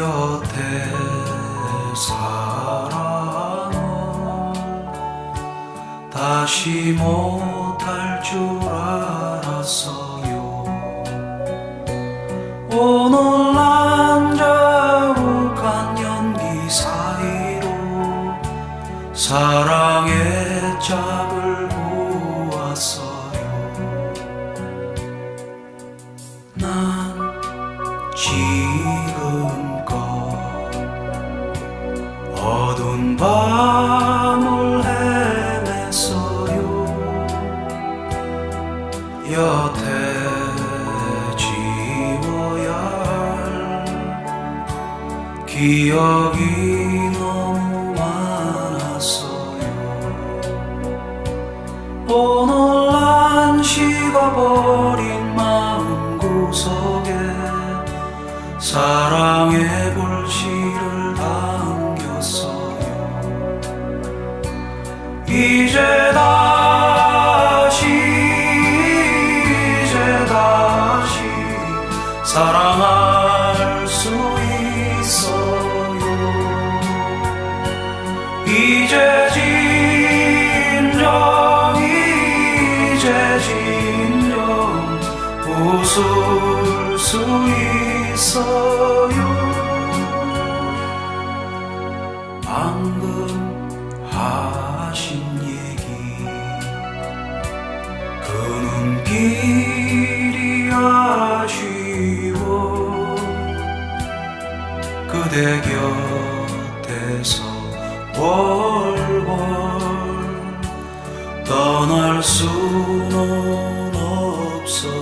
여태 살아 다시 못할 줄 알았어요. 오늘 난 자욱한 연기 사이로 사랑의 짝을 보았어요. 난 지금껏 어두운 밤 여태 지워야 할 기억이 너무 많았어요. 오늘 난 식어버린 마음 구석에 사랑의 불씨를 담겼어요. 이제 다 이제 진정 이제 진정 웃을 수 있어요. 방금 하신 얘기 그 눈길이 아쉬워. 그대 곁에서 월 떠날 수는 없어요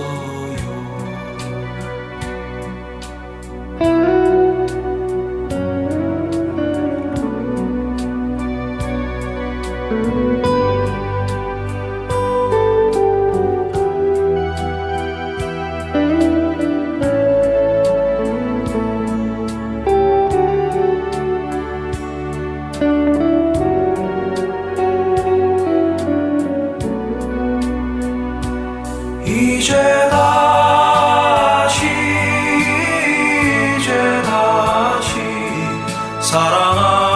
사랑할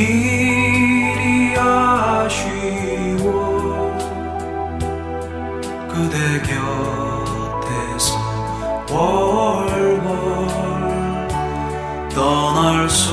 길이 아쉬워 그대 곁에서 월월 떠날 수